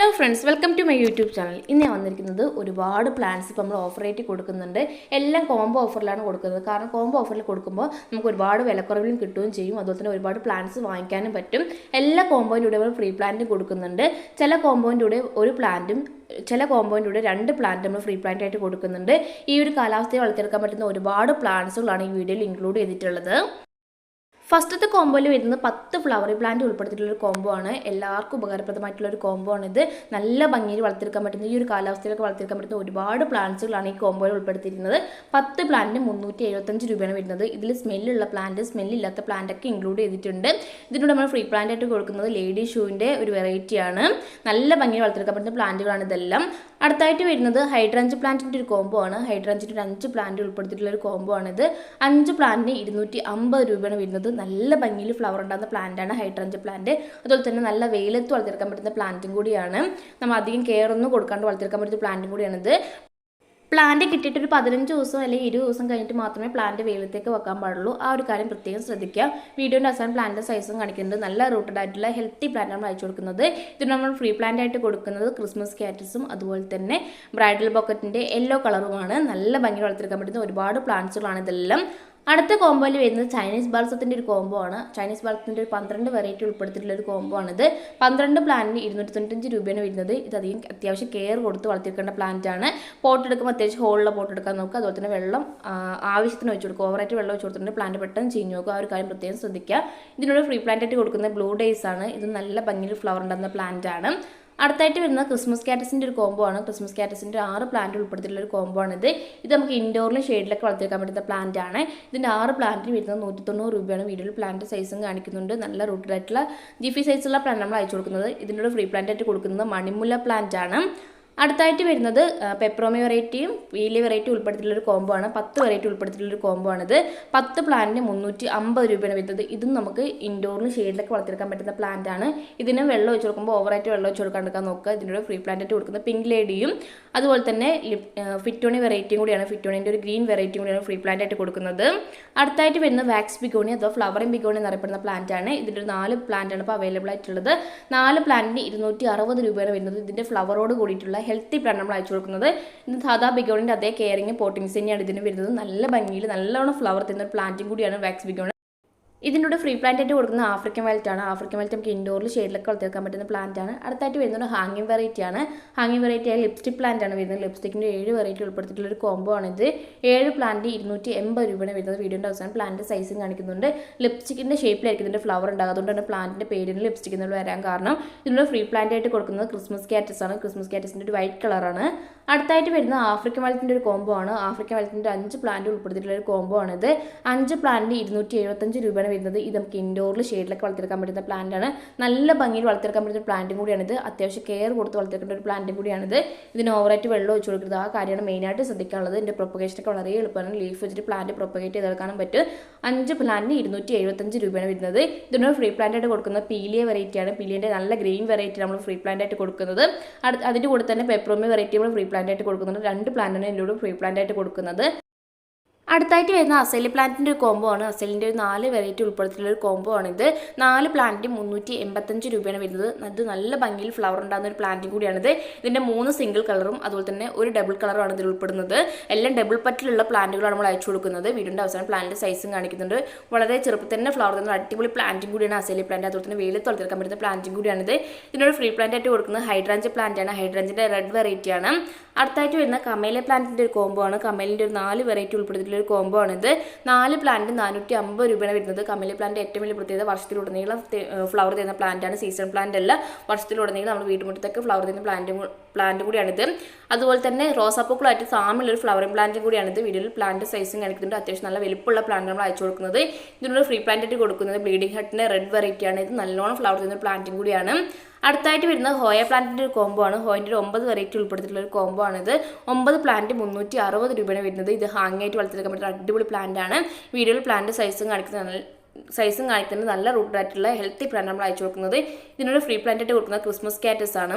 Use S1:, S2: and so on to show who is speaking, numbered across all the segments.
S1: Hello friends welcome to my YouTube channel ഇന്ന് ഞാൻ വന്നിരിക്കുന്നത് ഒരുപാട് പ്ലാൻസ് ഇപ്പോൾ നമ്മൾ ഓഫർ റേറ്റ് കൊടുക്കുന്നുണ്ട്. എല്ലാം കോംബോ ഓഫറിലാണ് കൊടുക്കുന്നത്. കാരണം കോംബോ ഓഫറിൽ കൊടുക്കുമ്പോൾ നമുക്ക് ഒരുപാട് വിലക്കുറവിലും കിട്ടുകയും ചെയ്യും. അതുപോലെ തന്നെ ഒരുപാട് പ്ലാൻസ് വാങ്ങിക്കാനും പറ്റും. എല്ലാ കൂടെ നമ്മൾ ഫ്രീ പ്ലാന്റും കൊടുക്കുന്നുണ്ട്. ചില കോംബോയിന്റെ കൂടെ ഒരു പ്ലാന്റും ചില കോമ്പൗണ്ടിന്റെ കൂടെ രണ്ട് പ്ലാന്റ് നമ്മൾ ഫ്രീ പ്ലാന്റ് ആയിട്ട് കൊടുക്കുന്നുണ്ട്. ഈ ഒരു കാലാവസ്ഥയെ വളർത്തിയെടുക്കാൻ പറ്റുന്ന ഒരുപാട് പ്ലാന്റ്സുകളാണ് ഈ വീഡിയോയിൽ ഇൻക്ലൂഡ് ചെയ്തിട്ടുള്ളത്. ഫസ്റ്റത്തെ കോമ്പോയിൽ വരുന്നത് പത്ത് ഫ്ലവറി പ്ലാന്റ് ഉൾപ്പെടുത്തിയിട്ടുള്ള ഒരു കോംബോ ആണ്. എല്ലാവർക്കും ഉപകാരപ്രദമായിട്ടുള്ള ഒരു കോംബോ ആണ് ഇത്. നല്ല ഭംഗിയിൽ വളർത്തിയെടുക്കാൻ പറ്റുന്ന ഈ ഒരു കാലാവസ്ഥയിലൊക്കെ വളർത്തിയെടുക്കാൻ പറ്റുന്ന ഒരുപാട് പ്ലാന്റ്സുകളാണ് ഈ കോംബോയിൽ ഉൾപ്പെടുത്തിയിരുന്നത് പത്ത് പ്ലാന്റിന് മുന്നൂറ്റി എഴുപത്തഞ്ച് രൂപയാണ് വരുന്നത്. ഇതിൽ സ്മെല്ലുള്ള പ്ലാന്റ് സ്മെല്ലില്ലാത്ത പ്ലാന്റ് ഒക്കെ ഇൻക്ലൂഡ് ചെയ്തിട്ടുണ്ട്. ഇതിനോട് നമ്മൾ ഫ്രീ പ്ലാന്റ് ആയിട്ട് കൊടുക്കുന്നത് ലേഡി ഷൂവിന്റെ ഒരു വെറൈറ്റിയാണ് നല്ല ഭംഗിയിൽ വളർത്തിയെടുക്കാൻ പറ്റുന്ന പ്ലാന്റുകളാണ് ഇതെല്ലാം. അടുത്തായിട്ട് വരുന്നത് ഹൈഡ്രഞ്ച് പ്ലാന്റിന്റെ ഒരു കോംബോ ആണ്. ഹൈഡ്രഞ്ചിന്റെ ഒരു അഞ്ച് പ്ലാന്റ് ഉൾപ്പെടുത്തിയിട്ടുള്ള ഒരു കോംബോ ആണിത്. അഞ്ച് പ്ലാന്റിന് ഇരുന്നൂറ്റി അമ്പത് രൂപയാണ് വരുന്നത്. നല്ല ഭംഗിയിൽ ഫ്ലവർ ഉണ്ടാകുന്ന പ്ലാന്റാണ് ഹൈഡ്രഞ്ച് പ്ലാന്റ് അതുപോലെ തന്നെ നല്ല വെയിലത്ത് വളർത്തിയെടുക്കാൻ പറ്റുന്ന പ്ലാന്റും കൂടിയാണ്. നമ്മൾ അധികം കെയർ ഒന്നും കൊടുക്കാണ്ട് വളർത്തിയെടുക്കാൻ പറ്റുന്ന പ്ലാന്റും കൂടിയാണിത്. പ്ലാന്റ് കിട്ടിയിട്ട് ഒരു പതിനഞ്ച് ദിവസം അല്ലെങ്കിൽ ഇരുപത് ദിവസം കഴിഞ്ഞിട്ട് മാത്രമേ പ്ലാന്റ് വെയിലത്തേക്ക് വെക്കാൻ പാടുള്ളൂ. ആ ഒരു കാര്യം പ്രത്യേകം ശ്രദ്ധിക്കുക. വീഡിയോന്റെ അവസാനം പ്ലാന്റ് സൈസും കാണിക്കുന്നുണ്ട്. നല്ല റൂട്ടഡ് ആയിട്ടുള്ള ഹെൽത്തി പ്ലാന്റ് നമ്മൾ അയച്ചു കൊടുക്കുന്നത്. ഇത് നമ്മൾ ഫ്രീ പ്ലാന്റ് ആയിട്ട് കൊടുക്കുന്നത് ക്രിസ്മസ് കാറ്റസും അതുപോലെ തന്നെ ബ്രൈഡൽ ബോക്കറ്റിന്റെ യെല്ലോ കളറുമാണ് നല്ല ഭംഗി വളർത്തിയെടുക്കാൻ പറ്റുന്ന ഒരുപാട് പ്ലാന്റ്സുകളാണ് ഇതെല്ലാം. അടുത്ത കോംബോയിൽ വരുന്നത് ചൈനീസ് ബാൾസത്തിന്റെ ഒരു കോംബോ ആണ്. ചൈനീസ് ബാൾസത്തിന്റെ ഒരു പന്ത്രണ്ട് വെറൈറ്റി ഉൾപ്പെടുത്തിയിട്ടുള്ള ഒരു കോംബോ ആണിത്. പന്ത്രണ്ട് പ്ലാന്റിന് ഇരുന്നൂറ്റി തൊണ്ണൂറ്റഞ്ച് രൂപയാണ് വരുന്നത്. ഇത് അധികം അത്യാവശ്യം കെയർ കൊടുത്ത് വളർത്തിയെടുക്കേണ്ട പ്ലാന്റ് ആണ്. പോട്ട് എടുക്കുമ്പോൾ അത്യാവശ്യം ഹോളിലെ പോട്ട് എടുക്കാൻ നോക്കുക. അതുപോലെ തന്നെ വെള്ളം ആവശ്യത്തിന് വെച്ച് കൊടുക്കുക. ഓവറായിട്ട് വെള്ളം വെച്ച് കൊടുത്തിട്ടുണ്ട്. പ്ലാന്റ് പെട്ടെന്ന് ചീഞ്ഞു നോക്കുക ആ ഒരു കാര്യം പ്രത്യേകം ശ്രദ്ധിക്കുക. ഇതിനോട് ഫ്രീ പ്ലാന്റ് ആയിട്ട് കൊടുക്കുന്ന ബ്ലൂ ഡേയ്സ് ആണ്. ഇത് നല്ല ഭംഗിയിൽ ഫ്ലവർ ഉണ്ടാകുന്ന പ്ലാന്റ് ആണ്. അടുത്തായിട്ട് വരുന്നത് ക്രിസ്മസ് കാറ്റസിന്റെ ഒരു കോംബോ ആണ്. ക്രിസ്മസ് കാറ്റസിന്റെ ആറ് പ്ലാന്റ് ഉൾപ്പെടുത്തിയിട്ടുള്ള ഒരു കോംബോ ആണിത്. ഇത് നമുക്ക് ഇൻഡോറിലും ഷെയ്ഡിലൊക്കെ വളർത്തിയെടുക്കാൻ പറ്റുന്ന പ്ലാന്റ് ആണ്. ഇതിന്റെ ആറ് പ്ലാന്റിന് വരുന്നത് നൂറ്റി തൊണ്ണൂറ് രൂപയാണ് വീഡിയോയിൽ പ്ലാന്റ് സൈസും കാണിക്കുന്നുണ്ട്. നല്ല റൂട്ടഡായിട്ടുള്ള ജിഫി സൈസുള്ള പ്ലാന്റ് നമ്മൾ അയച്ചു കൊടുക്കുന്നത്. ഇതിനോട് ഫ്രീ പ്ലാന്റ് ആയിട്ട് കൊടുക്കുന്നത് മണിമുല്ല പ്ലാന്റ് ആണ്. അടുത്തായിട്ട് വരുന്നത് പെപ്രോമി വെറൈറ്റിയും വീലി വെറൈറ്റി ഉൾപ്പെടുത്തിയിട്ടുള്ള ഒരു കോംബോ ആണ്. പത്ത് വെറൈറ്റി ഉൾപ്പെടുത്തിയിട്ടുള്ള ഒരു കോംബോ ആണിത്. പത്ത് പ്ലാന്റിന് മുന്നൂറ്റി അമ്പത് രൂപയാണ് വരുന്നത് ഇതും നമുക്ക് ഇൻഡോറിന് ഷെയ്ഡിലൊക്കെ വളർത്തിയെടുക്കാൻ പറ്റുന്ന പ്ലാന്റ് ആണ്. ഇതിന് വെള്ളം ഒഴിച്ച് കൊടുക്കുമ്പോൾ ഓവറായിട്ട് വെള്ളം ഒഴിച്ച് കൊടുക്കാണ്ടിരിക്കാൻ നോക്കുക. ഇതിന്റെ ഫ്രീ പ്ലാന്റ് ആയിട്ട് കൊടുക്കുന്ന പിങ്ക് ലേഡിയും അതുപോലെ തന്നെ ഫിറ്റോണി വെറൈറ്റിയും കൂടിയാണ്. ഫിറ്റോണിന്റെ ഒരു ഗ്രീൻ വെറൈറ്റിയും കൂടിയാണ് ഫ്രീ പ്ലാന്റ് ആയിട്ട് കൊടുക്കുന്നത്. അടുത്തായിട്ട് വരുന്ന വാക്സ് ബിഗോണി അഥവാ ഫ്ലവറിംഗ് ബിഗോണി എന്നറിയപ്പെടുന്ന പ്ലാന്റ് ആണ്. ഇതിന്റെ നാല് പ്ലാന്റ് ആണ് ഇപ്പോൾ അവൈലബിൾ ആയിട്ടുള്ളത്. നാല് പ്ലാന്റിന് ഇരുന്നൂറ്റി അറുപത് രൂപയാണ് വരുന്നത്. ഇതിന്റെ ഫ്ലവറോട് കൂടിയിട്ടുള്ള ഹെൽത്തി പ്ലാൻ നമ്മൾ അയച്ചു കൊടുക്കുന്നത്. ഇത് സാധാ ബിഗോണിന്റെ അതേ കെയറിങ് പോട്ടിങ്സ് തന്നെയാണ് ഇതിന് വരുന്നത്. നല്ല ഭംഗിയിൽ നല്ലോണം ഫ്ലവർ തരുന്ന ഒരു പ്ലാന്റും കൂടിയാണ് വാക്സ് ബിഗോണി ഇതിന്റെ കൂടെ ഫ്രീ പ്ലാന്റ് ആയിട്ട് കൊടുക്കുന്ന ആഫ്രിക്കൻ വെൽറ്റ് ആണ്. ആഫ്രിക്കൻ വെൽറ്റ് നമുക്ക് ഇൻഡോറിൽ ഷെയ്ഡിലൊക്കെ വളർത്തിയെടുക്കാൻ പറ്റുന്ന പ്ലാന്റ് ആണ്. അടുത്തായിട്ട് വരുന്നത് ഹാങ്ങിങ് വെറൈറ്റി ആണ്. ഹാങ്ങിങ് വെറൈറ്റി ആയ ലിപ്സ്റ്റിക് പ്ലാന്റ് ആണ് വരുന്നത്. ലിപ്സ്റ്റിക്കിന്റെ ഏഴ് വെറൈറ്റി ഉൾപ്പെടുത്തിയിട്ടുള്ള ഒരു കോംബോ ആണിത് ഏഴ് പ്ലാന്റ് ഇരുന്നൂറ്റി എൺപത് രൂപയാണ് വരുന്നത്. വീഡിയോന്റെ അവസാനം പ്ലാന്റ് സൈസും കാണിക്കുന്നുണ്ട്. ലിപ്സ്റ്റിക്കിന്റെ ഷേപ്പിലായിരിക്കും ഇതിന്റെ ഫ്ലവർ ഉണ്ടാകും അതുകൊണ്ടാണ് പ്ലാന്റിന്റെ പേരിന് ലിപ്സ്റ്റിക് എന്നുള്ള വരാൻ കാരണം. ഇതിനുള്ള ഫ്രീ പ്ലാന്റ് ആയിട്ട് കൊടുക്കുന്നത് ക്രിസ്മസ് കാറ്റസ് ആണ്. ക്രിസ്മസ് കാറ്റസിന്റെ ഒരു വൈറ്റ് കളറാണ് അടുത്തായിട്ട് വരുന്ന ആഫ്രിക്കൻ വൈൽറ്റിന്റെ ഒരു കോംബോ ആണ്. ആഫ്രിക്കൻ വൈൽറ്റിന്റെ അഞ്ച് പ്ലാന്റ് ഉൾപ്പെടുത്തിയിട്ടുള്ള ഒരു കോംബോ ആണിത്. അഞ്ച് പ്ലാന്റിന് ഇരുന്നൂറ്റി എഴുപത്തഞ്ച് രൂപയാണ് വരുന്നത്. ഇത് നമുക്ക് ഇൻഡോറിൽ ഷെയ്ഡിലൊക്കെ വളർത്തിയെടുക്കാൻ പറ്റുന്ന പ്ലാന്റാണ് നല്ല ഭംഗിയിൽ വളർത്തിയെടുക്കാൻ പറ്റുന്ന പ്ലാന്റും കൂടിയാണ് ഇത് അത്യാവശ്യം കെയർ കൊടുത്ത് വളർത്തിയെടുക്കേണ്ട ഒരു പ്ലാന്റും കൂടിയാണിത്. ഇതിന് ഓവറായിട്ട് വെള്ളം ഒഴിച്ചു കൊടുക്കരുത്. ആ കാര്യമാണ് മെയിനായിട്ട് ശ്രദ്ധിക്കാനുള്ളത്. ഇതിന്റെ പ്രൊപ്പഗേഷനൊക്കെ വളരെ എളുപ്പമാണ്. ലീഫ് വെച്ചിട്ട് പ്ലാന്റ് പ്രൊപ്പഗേറ്റ് ചെയ്തെടുക്കാനും പറ്റും. അഞ്ച് പ്ലാന്റിന് ഇരുന്നൂറ്റി എഴുപത്തഞ്ച് രൂപയാണ് വരുന്നത്. ഇതിനൊരു ഫ്രീ പ്ലാന്റ് ആയിട്ട് കൊടുക്കുന്ന പീലിയ വെറൈറ്റിയാണ് പീലിയന്റെ നല്ല ഗ്രീൻ വെറൈറ്റി നമ്മൾ ഫ്രീ പ്ലാന്റ് ആയിട്ട് കൊടുക്കുന്നത്. അതിന്റെ കൂടെ തന്നെ പെപ്രോമി വെറൈറ്റി നമ്മൾ ഫ്രീ പ്ലാന്റ് ആയിട്ട് കൊടുക്കുന്നുണ്ട്. രണ്ട് പ്ലാന്റാണ് ഇതിന്റെ കൂടെ ഫ്രീ പ്ലാന്റ് ആയിട്ട് കൊടുക്കുന്നത്. അടുത്തായിട്ട് വരുന്ന അസലി പ്ലാന്റിന്റെ ഒരു കോംബോ ആണ്. അസലിന്റെ ഒരു നാല് വെറൈറ്റി ഉൾപ്പെടുത്തിയിട്ടുള്ള ഒരു കോംബോ ആണിത്. നാല് പ്ലാന്റ് മുന്നൂറ്റി എൺപത്തഞ്ച് രൂപയാണ് വരുന്നത്. അത് നല്ല ഭംഗിയിൽ ഫ്ലവർ ഉണ്ടാകുന്ന ഒരു പ്ലാന്റും കൂടിയാണിത്. ഇതിന്റെ മൂന്ന് സിംഗിൾ കളറും അതുപോലെ തന്നെ ഒരു ഡബിൾ കളറുമാണ് ഇതിൽ ഉൾപ്പെടുന്നത്. എല്ലാം ഡബിൾ പറ്റിലുള്ള പ്ലാന്റുകളാണ് നമ്മൾ അയച്ചു കൊടുക്കുന്നത്. വീടിന്റെ അവസാനം പ്ലാന്റിന്റെ സൈസും കാണിക്കുന്നുണ്ട്. വളരെ ചെറുപ്പത്തിൽ തന്നെ ഫ്ലവർ തരുന്ന അടിപൊളി പ്ലാന്റും കൂടിയാണ് അസലി പ്ലാന്റ് അതുപോലെ തന്നെ വെയിലത്ത് വളർത്തിയെടുക്കാൻ പറ്റുന്ന പ്ലാന്റും കൂടിയാണിത്. ഇതിനൊരു ഫ്രീ പ്ലാന്റ് ആയിട്ട് കൊടുക്കുന്നത് ഹൈഡ്രാഞ്ച് പ്ലാന്റ് ആണ്. ഹൈഡ്രാഞ്ചിന്റെ റെഡ് വെറൈറ്റിയാണ് അടുത്തായിട്ട് വരുന്ന കമേല പ്ലാന്റിന്റെ ഒരു കോംബോ ആണ്. കമേലിന്റെ ഒരു നാല് വെറൈറ്റി ഉൾപ്പെടുത്തിയിട്ടുള്ള ഒരു കോംബോ ആണിത്. നാല് പ്ലാന്റ് നാനൂറ്റി അമ്പത് രൂപയാണ് വരുന്നത്. കമ്മലി പ്ലാന്റ് ഏറ്റവും വലിയ പ്രത്യേകത വർഷത്തിലുടനീളം ഫ്ലവർ തരുന്ന പ്ലാന്റ് ആണ്. സീസൺ പ്ലാന്റ് അല്ല. വർഷത്തിലുടനീളം നമ്മൾ വീട്ടുമുറ്റത്തൊക്കെ ഫ്ലവർ തരുന്ന പ്ലാന്റും പ്ലാന്റ് കൂടിയാണിത്. അതുപോലെ തന്നെ റോസാപ്പൂക്കളായിട്ട് ഒരു ഫ്ലവറിംഗ് പ്ലാന്റും കൂടിയാണിത്. വീഡിയോയിൽ പ്ലാന്റ് സൈസും കാണിക്കുന്നുണ്ട്. അത്യാവശ്യം നല്ല വലിപ്പമുള്ള പ്ലാന്റ് നമ്മൾ അയച്ചു കൊടുക്കുന്നത്. ഇതിനുള്ള ഫ്രീ പ്ലാന്റ് ആയിട്ട് കൊടുക്കുന്നത്. ബ്ലീഡിംഗ് ഹട്ടിന്റെ റെഡ് വെറൈറ്റിയാണ് ഇത് നല്ലോണം ഫ്ലവർ തരുന്ന പ്ലാന്റും കൂടിയാണ്. അടുത്തായിട്ട് വരുന്നത് ഹോയ പ്ലാന്റിന്റെ ഒരു കോംബോ ആണ്. ഹോയിന്റെ ഒരു ഒമ്പത് വെറൈറ്റി ഉൾപ്പെടുത്തിയിട്ടുള്ള ഒരു കോംബോ ആണിത്. ഒമ്പത് പ്ലാന്റ് മുന്നൂറ്റി അറുപത് രൂപയാണ് വരുന്നത്. ഇത് ഹാങ് ആയിട്ട് വളർത്തിയെടുക്കാൻ പറ്റുന്ന അടിപൊളി പ്ലാന്റ് ആണ്. വീഡിയോയിൽ പ്ലാന്റ് സൈസും കാണിക്കുന്നത് സൈസും കാണിക്കുന്നത് നല്ല റൂട്ടായിട്ടുള്ള ഹെൽത്തി പ്ലാന്റ് നമ്മൾ അയച്ചു കൊടുക്കുന്നത്. ഇതിനൊരു ഫ്രീ പ്ലാന്റ് ആയിട്ട് കൊടുക്കുന്നത് ക്രിസ്മസ് കാറ്റസ് ആണ്.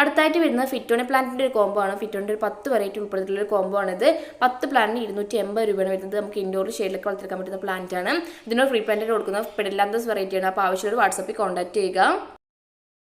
S1: അടുത്തായിട്ട് വരുന്ന ഫിറ്റോണി പ്ലാന്റിന്റെ ഒരു കോംബോ ആണ്. ഫിറ്റോണിന്റെ ഒരു പത്ത് വെറൈറ്റി ഉൾപ്പെടുത്തിയിട്ടുള്ള ഒരു കോംബോ ആണിത്. പത്ത് പ്ലാന്റിന് ഇരുന്നൂറ്റി എൺപത് രൂപയാണ് വരുന്നത്. നമുക്ക് ഇൻഡോർ ഷെയ്ഡിലൊക്കെ വളർത്തിയെടുക്കാൻ പറ്റുന്ന പ്ലാന്റ് ആണ്. ഇതിനൊരു ഫ്രീ പ്ലാന്റ് ആയിട്ട് കൊടുക്കുന്നത് പെഡിലാന്തസ് വെറൈറ്റിയാണ് അപ്പോൾ ആവശ്യമുള്ള വാട്സപ്പിൽ കോൺടാക്ട് ചെയ്യുക.